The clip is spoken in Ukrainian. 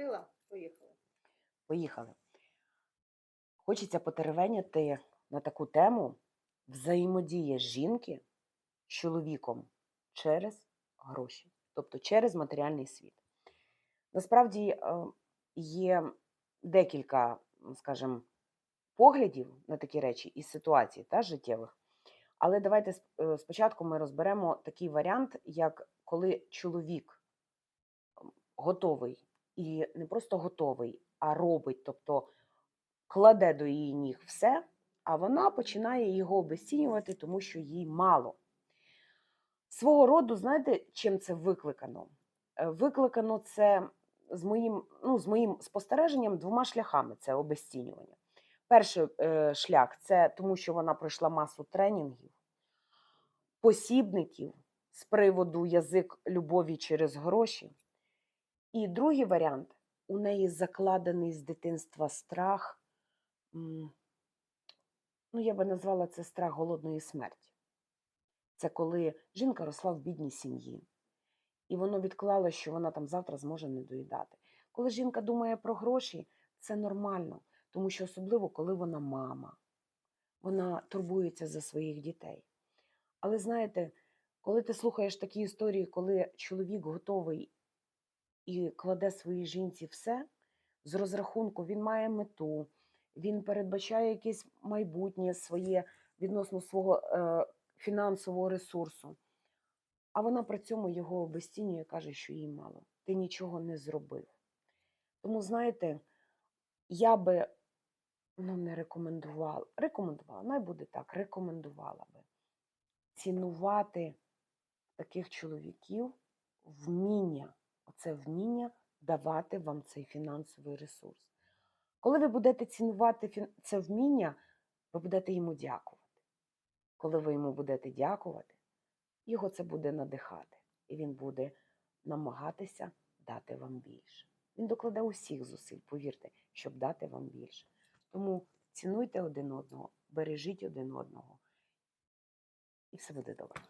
закрутила, поїхали. Поїхали. Хочеться потеревеняти на таку тему взаємодія жінки з чоловіком через гроші, тобто через матеріальний світ. Насправді е, є декілька, скажімо, поглядів на такі речі і ситуацій та, життєвих. Але давайте е, спочатку ми розберемо такий варіант, як коли чоловік готовий і не просто готовий, а робить, тобто кладе до її ніг все, а вона починає його обесцінювати, тому що їй мало. Свого роду, знаєте, чим це викликано? Е, Викликано це з моїм, ну, з моїм спостереженням двома шляхами це обесцінювання. Перший е, шлях це тому, що вона пройшла масу тренінгів, посібників з приводу язик любові через гроші. І другий варіант у неї закладений з дитинства страх. Ну, я би назвала це страх голодної смерті. Це коли жінка росла в бідній сім'ї, і воно відклало, що вона там завтра зможе не доїдати. Коли жінка думає про гроші, це нормально, тому що особливо, коли вона мама, вона турбується за своїх дітей. Але знаєте, коли ти слухаєш такі історії, коли чоловік готовий і кладе своїй жінці все з розрахунку, він має мету, він передбачає якесь майбутнє своє відносно свого е, фінансового ресурсу. А вона при цьому його обесцінює, каже, що їй мало. Ти нічого не зробив. Тому, знаєте, я би ну, не рекомендувала, рекомендувала, най буде так, рекомендувала би цінувати таких чоловіків вміння, оце вміння давати вам цей фінансовий ресурс. Коли ви будете цінувати це вміння, ви будете йому дякувати. Коли ви йому будете дякувати, його це буде надихати, і він буде намагатися дати вам більше. Він докладе усіх зусиль, повірте, щоб дати вам більше. Тому цінуйте один одного, бережіть один одного, і все буде добре.